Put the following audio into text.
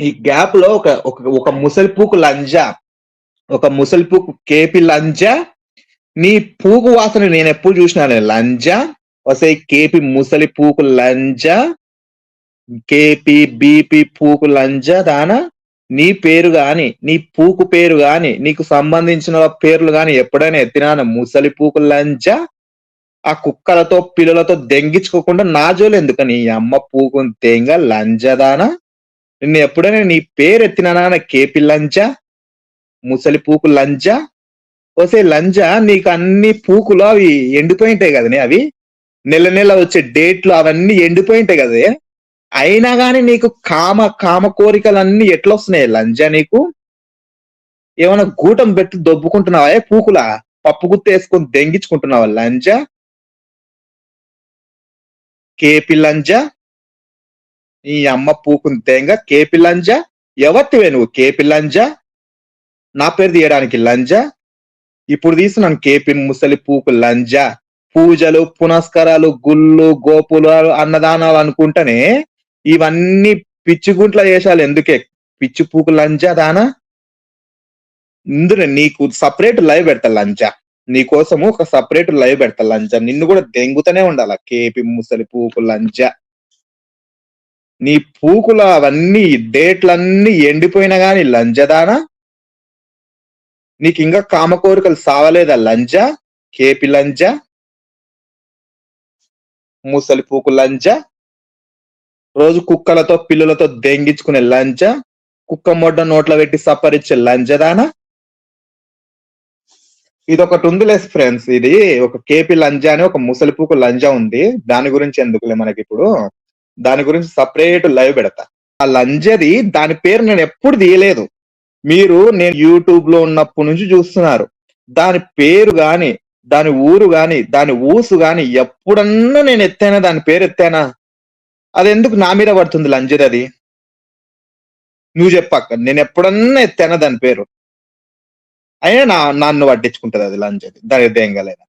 ఈ గ్యాప్లో ఒక ఒక ఒక ముసలిపూకు లంజ ఒక ముసలిపూకు కేపి లంజ నీ పూకు వాసన నేను ఎప్పుడు చూసినాను లంజ వసే కేపి ముసలి పూకు లంజ కేపి బీపి పూకు లంజ దాన నీ పేరు గాని నీ పూకు పేరు గాని నీకు సంబంధించిన పేర్లు గాని ఎప్పుడైనా ఎత్తినాను ముసలి పూకు లంజ ఆ కుక్కలతో పిల్లలతో దెంగించుకోకుండా నా జోలు ఎందుకని అమ్మ పూకు తెంగ లంజదానా నిన్ను ఎప్పుడైనా నీ పేరు ఎత్తినానా కేపి లంజ ముసలి పూకు లంజ. వసే లంజ నీకు అన్ని పూకులు అవి ఎండిపోయి ఉంటాయి కదనే అవి? నెల నెల వచ్చే డేట్లు అవన్నీ ఎండిపోయి ఉంటాయి కదే అయినా కానీ నీకు కామ కామ కోరికలన్నీ ఎట్లా వస్తున్నాయి లంజ నీకు? ఏమైనా గూటం పెట్టి దొబ్బుకుంటున్నావా? ఏ పూకులా? పప్పు గుత్త వేసుకొని దెంగించుకుంటున్నావా లంజ? కేపి లంజ? ఈ అమ్మ పూకుని తేంగ కేపి లంజ ఎవత్తివే నువ్వు కేపి లంజ? నా పేరు తీయడానికి లంజ? ఇప్పుడు తీస్తున్నాను కేపి ముసలి పూకు లంజ. పూజలు పునస్కారాలు గుళ్ళు గోపులు అన్నదానాలు అనుకుంటేనే ఇవన్నీ పిచ్చి గుంట్ల చేసాలి ఎందుకే? పిచ్చి పూకు లంజ దానా? ఇందులో నీకు సపరేట్ లైవ్ పెడతా లంజ. నీ కోసము ఒక సపరేట్ లైవ్ పెడతా లంజ. నిన్ను కూడా దెంగుతూనే ఉండాల కేపి ముసలి పూకు లంజ? నీ పూకుల అవన్నీ డేట్లన్నీ ఎండిపోయినా గాని లంజదానా నీకు ఇంకా కామ కోరికలు సావలేదా లంజ కేపి లంజ ముసలి పూకు లంజ రోజు కుక్కలతో పిల్లులతో దెంగించుకునే లంజ కుక్క మొడ్డ నోట్ల పెట్టి సపరిచ్చే లంజదానా ఇది ఒకటి ఉందిలే ఫ్రెండ్స్ ఇది ఒక కేపి లంజ అని ఒక ముసలి పూకు లంజ ఉంది. దాని గురించి ఎందుకులే మనకి ఇప్పుడు దాని గురించి సపరేట్ లైవ్ పెడతా. ఆ లంజది దాని పేరు నేను ఎప్పుడు తీయలేదు. మీరు నేను యూట్యూబ్లో ఉన్నప్పటి నుంచి చూస్తున్నారు. దాని పేరు గాని దాని ఊరు గాని దాని ఊసు గాని ఎప్పుడన్నా నేను ఎత్తానా దాని పేరు ఎత్తానా అది ఎందుకు నా మీద పడుతుంది లంజది అది? నువ్వు చెప్పక్క నేను ఎప్పుడన్నా ఎత్తానా దాని పేరు. అయినా నా నన్ను పట్టించుకుంటది అది లంజది అది దాని దేంగలేదా